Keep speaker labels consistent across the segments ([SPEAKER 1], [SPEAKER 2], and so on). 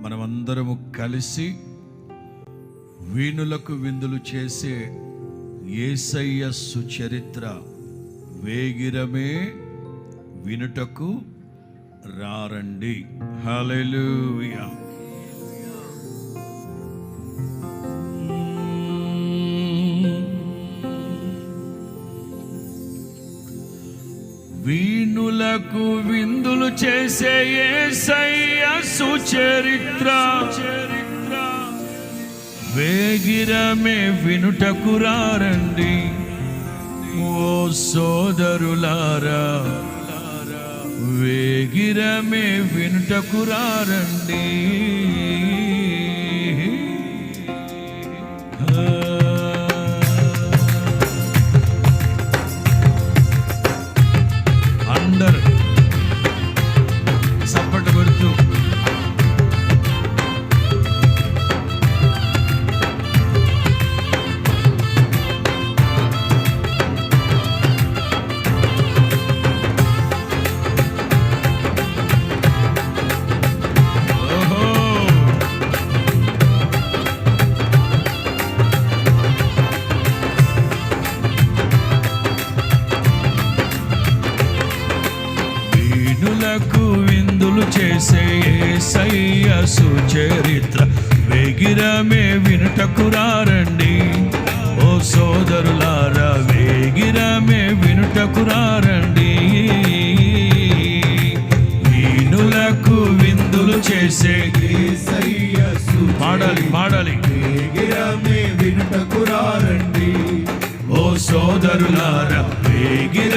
[SPEAKER 1] మనమందరము కలిసి వీణులకు విందులు చేసే ఏసయ్య సుచరిత్ర వేగిరమే వినుటకు రారండి. హల్లెలూయా. వీణులకు విందులు చేసే ఏసయ్య సుచరిత్ర. వేగిరమే వినుటకు రారండి. ఓ సోదరులారా వేగిరమే వినుటకు రారండి. వినుటకు రారండి ఓ సోదరులారా వేగిరమే వినుటకు రారండి వీణులకు విందులు చేసే పాడాలి పాడాలి.
[SPEAKER 2] వేగిరమే వినుటకు రారండి
[SPEAKER 1] ఓ సోదరులారా వేగిరమే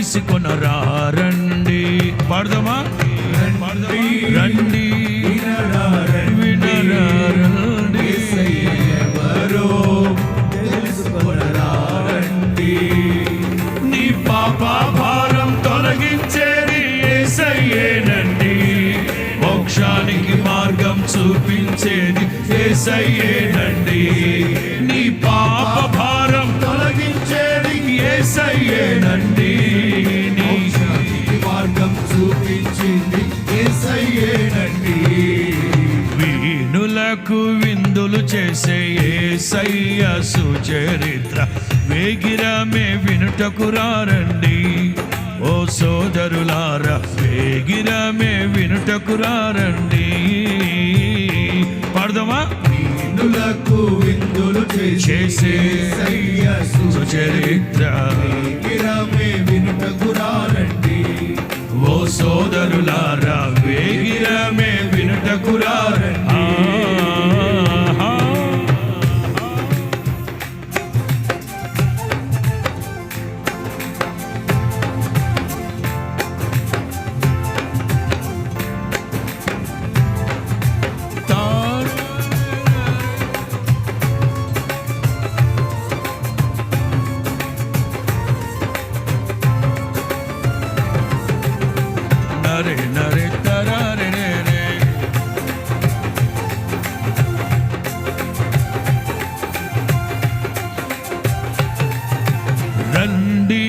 [SPEAKER 1] తెలిసి కొనరా రండి. పాడదామా
[SPEAKER 2] రండి.
[SPEAKER 1] నీ పాప భారం తొలగించేది ఏసయ్యేనండి. మోక్షానికి మార్గం చూపించేది ఏసయ్యేనండి. చేసే ఏసయ్య సుచరిత్ర వేగిరమే వినుటకు రారండి. ఓ సోదరులారా వేగిరమే వినుటకు రారండి. పాడదామా?
[SPEAKER 2] వీణులకు విందులు చేసే
[SPEAKER 1] సుచరిత్ర
[SPEAKER 2] వేగిరమే వినుటకు రారండి.
[SPEAKER 1] ఓ సోదరులారా వేగిరమే వినుటకు రారండి. నరే నరే తరారే రండి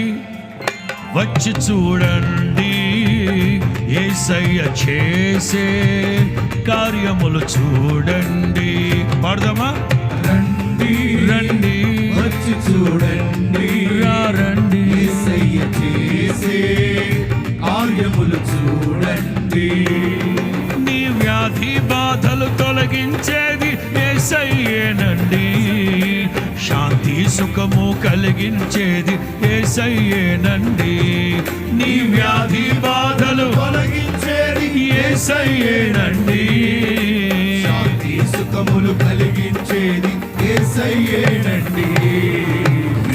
[SPEAKER 1] వచ్చి చూడండి ఏసయ్య చేసే కార్యములు చూడండి. పాడదామా?
[SPEAKER 2] రండి
[SPEAKER 1] రండి
[SPEAKER 2] వచ్చి చూడండి.
[SPEAKER 1] ఏసయ్యేనండి. శాంతి సుఖము కలిగించేది ఏసయ్యేనండి. నీ వ్యాధి బాధలు
[SPEAKER 2] కలిగించేది
[SPEAKER 1] ఏసయ్యేనండి.
[SPEAKER 2] శాంతి సుఖములు కలిగించేది ఏసయ్యేనండి.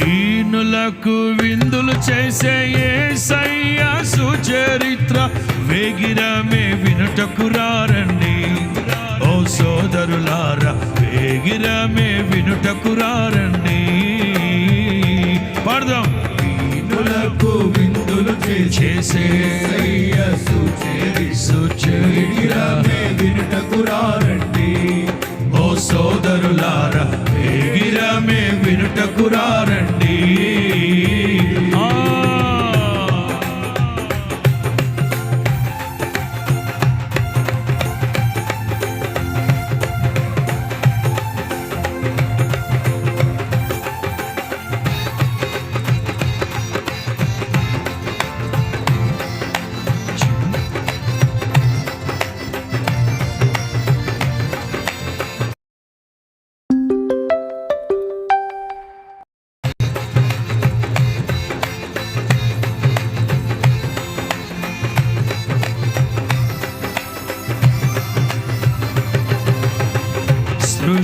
[SPEAKER 1] వీణులకు విందులు చేసే ఏసయ్య సుచరిత్ర వేగిరమే వినుటకు రారండి. ఓ సోదరులారా వేగిరమే వినుటకురారండి పాడదాం.
[SPEAKER 2] దీనులకు విందులు చేసే శరీరమే వినుటకు రారండి.
[SPEAKER 1] ఓ సోదరులారా వేగిరమే వినుటకురారండి ఆ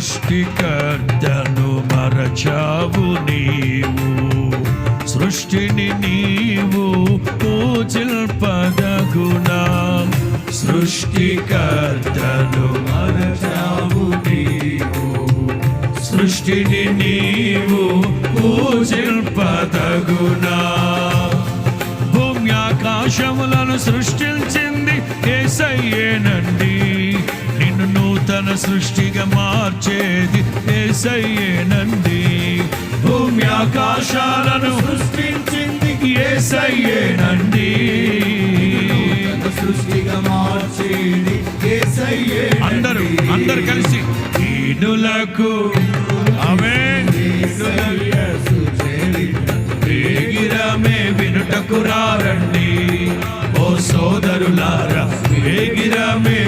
[SPEAKER 1] సృష్టికర్తను మరచావు నీవు. సృష్టిని నీవు పూజిల్పదగునా సృష్టికర్తను
[SPEAKER 2] మరచావు నీవు.
[SPEAKER 1] సృష్టిని నీవు పూజిల్పదగునా భూమ్యాకాశములను సృష్టించింది ఏసయ్యేనండి. నూతన సృష్టిగా మార్చేది ఏసయ్యేనండి భూమ్యాకాశాలను
[SPEAKER 2] సృష్టించింది
[SPEAKER 1] ఏసయ్యేనండి
[SPEAKER 2] సృష్టిగా మార్చేది యేసయ్యే
[SPEAKER 1] అందరూ అందరు కలిసి
[SPEAKER 2] యేసయ్య సుచరిత్ర
[SPEAKER 1] వేగిరమే వినుటకు రారండి ఓ సోదరులారా వేగిరమే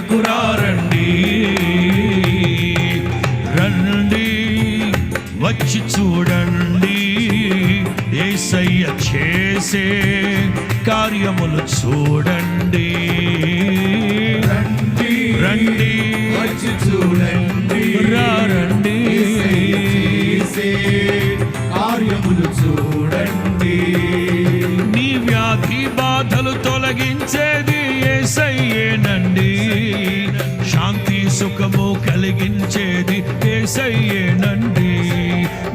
[SPEAKER 1] వినుటకు రారండి రండి వచ్చి చూడండి. ఏసయ్య చేసే కార్యములు చూడండి.
[SPEAKER 2] రండి
[SPEAKER 1] రండి
[SPEAKER 2] వచ్చి చూడండి.
[SPEAKER 1] సుఖము కలిగించేది ఏసయ్యేనండి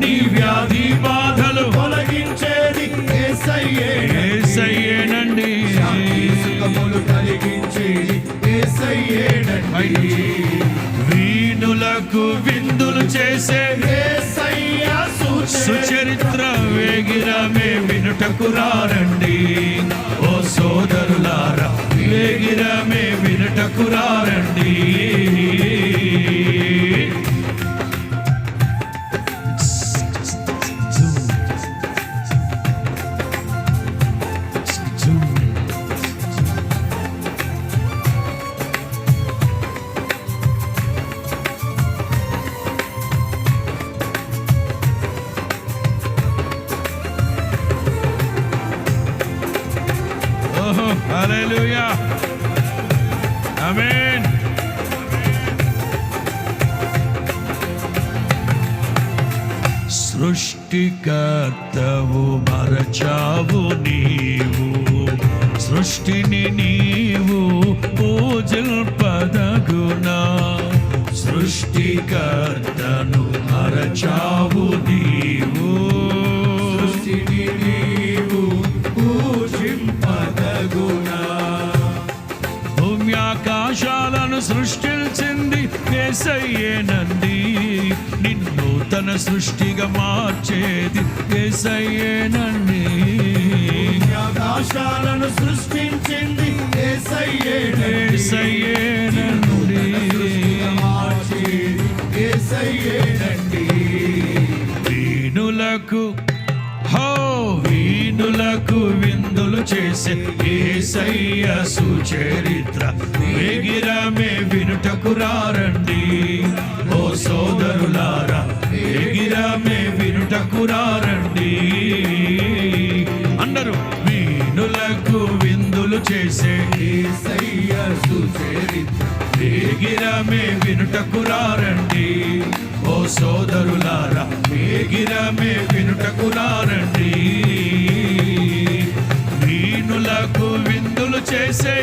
[SPEAKER 1] నీ వ్యాధి బాధలు
[SPEAKER 2] తొలగించేది యేసయ్యే
[SPEAKER 1] ఏసయ్యేనండి
[SPEAKER 2] సుఖములు కలిగించేది యేసయ్యేనండి
[SPEAKER 1] వీణులకు విందులు చేసే
[SPEAKER 2] సుచరిత్ర
[SPEAKER 1] సుచరిత్ర వేగిరమే వినుటకు రారండి. ఓ సోదరులారా వేగిరమే వినుటకు రారండి. హల్లెలూయా ఆమేన్ సృష్టికర్తవు మరచావు నీవు. సృష్టిని నీవు పూజల్పదగునా. సృష్టికర్తను మరచావు నీవు. ఏసయ్యేనండి నిన్ను తన సృష్టిగా మార్చేది ఏసయ్యేనండి
[SPEAKER 2] ఆకాశాలను సృష్టించింది.
[SPEAKER 1] ఏసయ్యేనండి
[SPEAKER 2] మార్చేది యేసయ్యేనండి.
[SPEAKER 1] చేసే ఏసయ్య సుచరిత్ర. వేగిరమే వినుటకు రారండి. ఓ సోదరులారా వేగిరమే వినుటకు రారండి. అందరూ వీణులకు విందులు చేసే
[SPEAKER 2] ఏసయ్య సుచరిత్ర.
[SPEAKER 1] వేగిరమే వినుటకు రారండి. ఓ సోదరులారా వేగిరమే వినుటకు రారండి. చేసే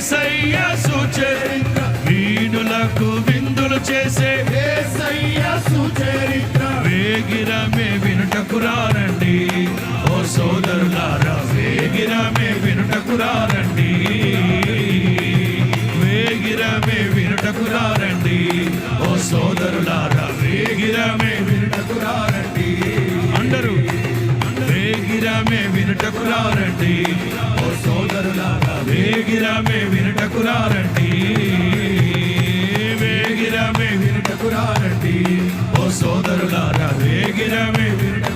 [SPEAKER 1] సయ్య సుచరిత్ర. వీణులకు విందులు చేసే
[SPEAKER 2] సయ్య సుచరిత్ర.
[SPEAKER 1] వేగిరమే వినుటకు రారండి. ఓ సోదరులారా వేగిరమే వినుటకు రారండి. వేగిరమే వినుటకు రారండి. ఓ సోదరులారా వేగిరమే వేగిరమే వినుటకు రారండి. ఓ సోదరులారా వేగిరమే వినుటకు రారండి. వేగిరమే వినుటకు రారండి. ఓ సోదరులారా వేగిరమే వినుటకు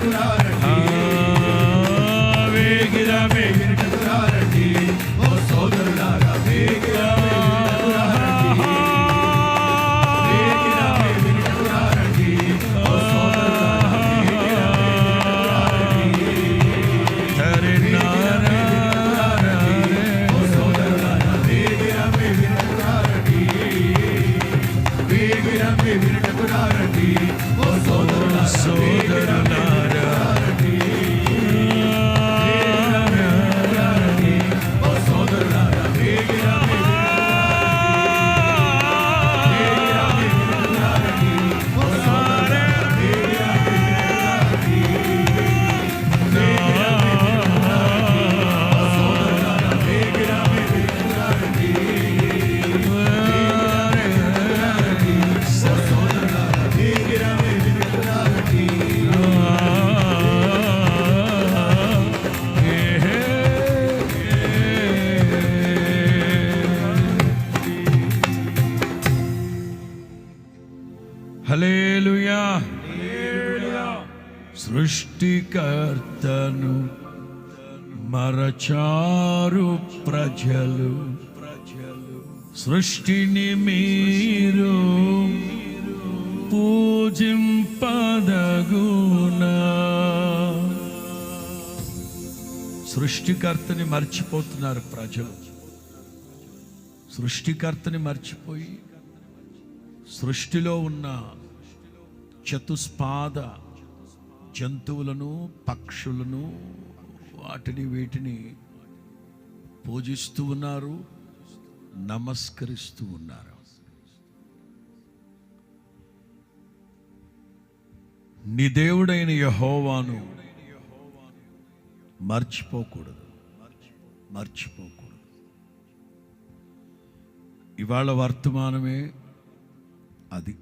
[SPEAKER 1] మరచారు ప్రజలు. సృష్టిని మీరు పూజింపదగునా. సృష్టికర్తని మర్చిపోతున్నారు ప్రజలు. సృష్టికర్తని మర్చిపోయి సృష్టిలో ఉన్న చతుస్పాద జంతువులను పక్షులను వాటిని వీటిని పూజిస్తూ ఉన్నారు నమస్కరిస్తూ ఉన్నారు. నీ దేవుడైన యహోవాను మర్చిపోకూడదు మర్చిపోకూడదు. ఇవాళ వర్తమానమే అది.